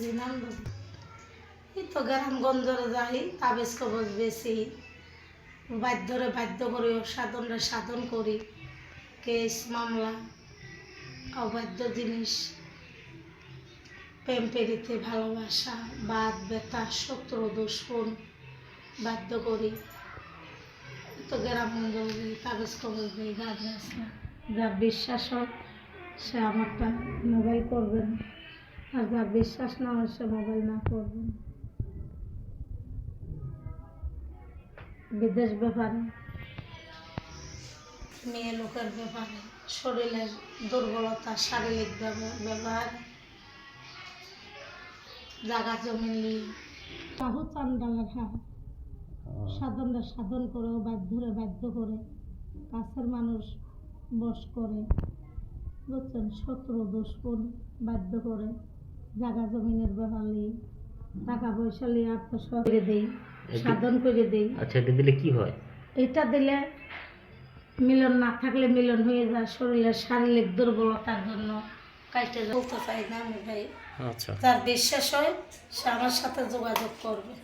আসসালামু। এই তো গ্রামগঞ্জরে যাই, তাবিজ কবজ বেশি বাধ্যরে বাধ্য করি সাধনরে সাধন করি। কেস, মামলা, অবাধ্য জিনিস। প্রেম, পেরিতে, ভালোবাসা, বাদ বেতা শত্রু, দুশ্মন বাধ্য করি। তো গ্রামগঞ্জরে যাই কাগজ কবজ দিই গাছ না যার বিশ্বাস হয় সে আমারটা মোবাইল করবেন আর যার বিশ্বাস না হয় সে মোবাইল না করবেন বিদেশ ব্যাপারে মেয়ে লোকের ব্যাপারে শরীরের দুর্বলতা শারীরিক ব্যবহার জাগা জমি নিয়ে বাহু চান্ডালের হার সাধনটা সাধন করে বাধ্যরে বাধ্য করে। কাছের মানুষ বস করে। বুঝছেন শত্রু দুশ্মন বাধ্য করে। জায়গা জমিনের ব্যাপার নিয়ে টাকা পয়সা নিয়ে আত্মসহ করে দেই সাধন করে দেই। আচ্ছা এটা দিলে কি হয়? এটা দিলে মিলন না থাকলে মিলন হয়ে যায়। শরীরের শারীরিক দুর্বলতার জন্য কাজটা বলতে চাই না আমি ভাই। আচ্ছা। যার বিশ্বাস হয় সে আমার সাথে যোগাযোগ করবে।